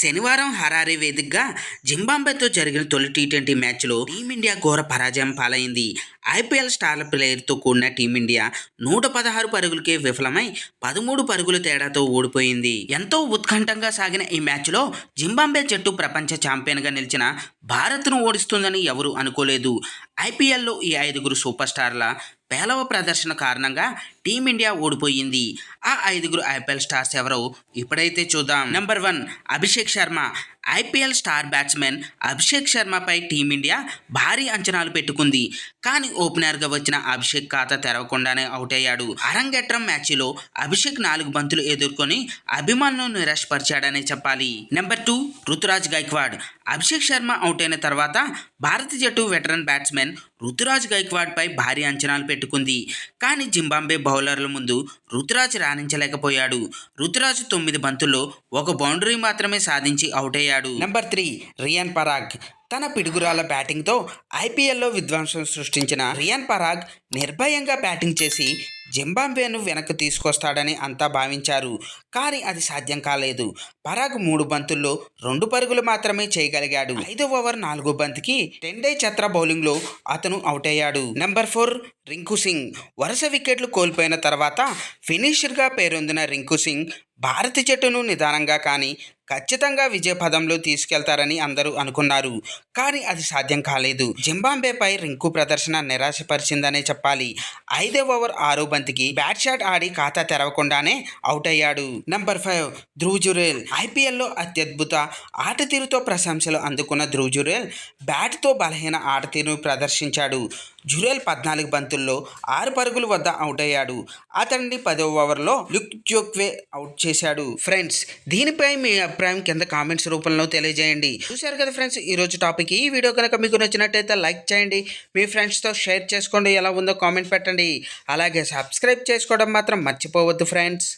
శనివారం హరారీ వేదికగా జింబాంబేతో జరిగిన తొలి టీ ట్వంటీ మ్యాచ్లో టీమిండియా ఘోర పరాజయం పాలైంది. ఐపీఎల్ స్టార్ ప్లేయర్తో కూడిన టీమిండియా నూట పదహారు పరుగులకే విఫలమై పదమూడు పరుగుల తేడాతో ఓడిపోయింది. ఎంతో ఉత్కంఠంగా సాగిన ఈ మ్యాచ్లో జింబాబ్వే జట్టు ప్రపంచ ఛాంపియన్గా నిలిచిన భారత్ను ఓడిస్తుందని ఎవరూ అనుకోలేదు. ఐపీఎల్లో ఈ ఐదుగురు సూపర్ స్టార్ల పేలవ ప్రదర్శన కారణంగా టీమిండియా ఓడిపోయింది. ఆ ఐదుగురు ఐపీఎల్ స్టార్స్ ఎవరో ఇప్పుడైతే చూద్దాం. Number one Abhishek Sharma. IPL star batsmen Abhishek శర్మపై team India భారీ అంచనాలు పెట్టుకుంది. కానీ ఓపెనర్గా వచ్చిన అభిషేక్ ఖాతా తెరవకుండానే అవుట్ అయ్యాడు. అరంగేట్రం మ్యాచ్లో అభిషేక్ నాలుగు బంతులు ఎదుర్కొని అభిమానులను నిరాశపరిచాడనే చెప్పాలి. Number two Ruturaj Gaikwad. Abhishek Sharma out అయిన తర్వాత భారత జట్టు వెటరన్ బ్యాట్స్మెన్ రుతురాజ్ గైక్వాడ్పై భారీ అంచనాలు పెట్టుకుంది. కానీ జింబాబ్వే బౌలర్ల ముందు రుతురాజ్ రాణించలేకపోయాడు. రుతురాజ్ తొమ్మిది బంతుల్లో ఒక బౌండరీ మాత్రమే సాధించి అవుట్ అయ్యాడు నెంబర్ త్రీ రియాన్ పరాగ్. తన పిడుగురాల బ్యాటింగ్తో ఐపీఎల్లో విధ్వంసం సృష్టించిన రియాన్ పరాగ్ నిర్భయంగా బ్యాటింగ్ చేసి జింబాబ్వేను వెనక్కి తీసుకొస్తాడని అంతా భావించారు. కానీ అది సాధ్యం కాలేదు. పరాగ్ మూడు బంతుల్లో రెండు పరుగులు మాత్రమే చేయగలిగాడు. ఐదో ఓవర్ నాలుగో బంతికి టెండే చత్ర బౌలింగ్లో అతను అవుట్ అయ్యాడు నెంబర్ ఫోర్ రింకు సింగ్. వరుస వికెట్లు కోల్పోయిన తర్వాత ఫినిషర్గా పేరొందిన రింకు సింగ్ భారత జట్టును నిదానంగా కానీ ఖచ్చితంగా విజయ పదంలో తీసుకెళ్తారని అందరూ అనుకున్నారు. కానీ అది సాధ్యం కాలేదు. జింబాబ్వేపై రింకు ప్రదర్శన నిరాశపరిచిందనే చెప్పాలి. ఐదో ఓవర్ ఆరో బంతికి బ్యాట్ షాట్ ఆడి ఖాతా తెరవకుండానే అవుట్ అయ్యాడు. నంబర్ ఫైవ్ ధ్రువ్ జురేల్ ఐపీఎల్లో అత్యద్భుత ఆట తీరుతో ప్రశంసలు అందుకున్న ధ్రువ్ జురేల్ బ్యాట్తో బలహీన ఆట తీరును ప్రదర్శించాడు. జురేల్ పద్నాలుగు బంతుల్లో ఆరు పరుగుల వద్ద అవుట్ అయ్యాడు అతన్ని పదో ఓవర్లో లుక్ జోక్వే అవుట్ చేశాడు. ఫ్రెండ్స్ దీనిపై మీ అభిప్రాయం కింద కామెంట్స్ రూపంలో తెలియజేయండి. చూశారు కదా ఫ్రెండ్స్ ఈరోజు టాపిక్. ఈ వీడియో కనుక మీకు నచ్చినట్టయితే లైక్ చేయండి. మీ ఫ్రెండ్స్తో షేర్ చేసుకోండి. ఎలా ఉందో కామెంట్ పెట్టండి. అలాగే సబ్స్క్రైబ్ చేసుకోవడం మాత్రం మర్చిపోవద్దు ఫ్రెండ్స్.